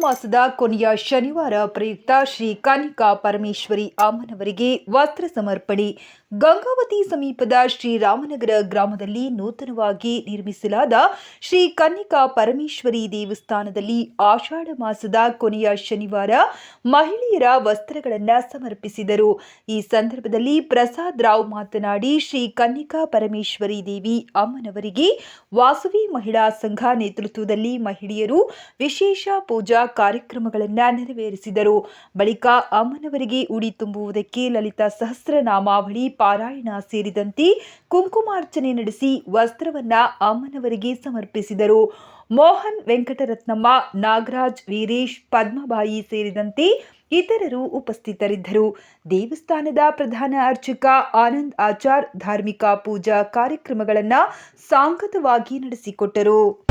ಮಾಸದ ಕೊನೆಯ ಶನಿವಾರ ಪ್ರಯುಕ್ತ ಶ್ರೀ ಕನಿಕಾ ಪರಮೇಶ್ವರಿ ಅಮ್ಮನವರಿಗೆ ವಸ್ತ್ರ ಸಮರ್ಪಣೆ. ಗಂಗಾವತಿ ಸಮೀಪದ ಶ್ರೀರಾಮನಗರ ಗ್ರಾಮದಲ್ಲಿ ನೂತನವಾಗಿ ನಿರ್ಮಿಸಲಾದ ಶ್ರೀ ಕನ್ನಿಕಾ ಪರಮೇಶ್ವರಿ ದೇವಸ್ಥಾನದಲ್ಲಿ ಆಷಾಢ ಮಾಸದ ಕೊನೆಯ ಶನಿವಾರ ಮಹಿಳೆಯರ ವಸ್ತ್ರಗಳನ್ನು ಸಮರ್ಪಿಸಿದರು. ಈ ಸಂದರ್ಭದಲ್ಲಿ ಪ್ರಸಾದ್ ರಾವ್ ಮಾತನಾಡಿ, ಶ್ರೀ ಕನ್ನಿಕಾ ಪರಮೇಶ್ವರಿ ದೇವಿ ಅಮ್ಮನವರಿಗೆ ವಾಸವಿ ಮಹಿಳಾ ಸಂಘ ನೇತೃತ್ವದಲ್ಲಿ ಮಹಿಳೆಯರು ಪೂಜಾ ಕಾರ್ಯಕ್ರಮಗಳನ್ನು ನೆರವೇರಿಸಿದರು. ಬಳಿಕ ಅಮ್ಮನವರಿಗೆ ಉಡಿ ತುಂಬುವುದಕ್ಕೆ ಲಲಿತಾ ಸಹಸ್ರನಾಮಾವಳಿ ಪಾರಾಯಣ ಸೇರಿದಂತೆ ಕುಂಕುಮಾರ್ಚನೆ ನಡೆಸಿ ವಸ್ತ್ರವನ್ನ ಅಮ್ಮನವರಿಗೆ ಸಮರ್ಪಿಸಿದರು. ಮೋಹನ್ ವೆಂಕಟರತ್ನಮ್ಮ, ನಾಗರಾಜ್ ವೀರೇಶ್, ಪದ್ಮಬಾಯಿ ಸೇರಿದಂತೆ ಇತರರು ಉಪಸ್ಥಿತರಿದ್ದರು. ದೇವಸ್ಥಾನದ ಪ್ರಧಾನ ಅರ್ಚಕ ಆನಂದ್ ಆಚಾರ್ ಧಾರ್ಮಿಕ ಪೂಜಾ ಕಾರ್ಯಕ್ರಮಗಳನ್ನು ಸಾಂಗತವಾಗಿ ನಡೆಸಿಕೊಟ್ಟರು.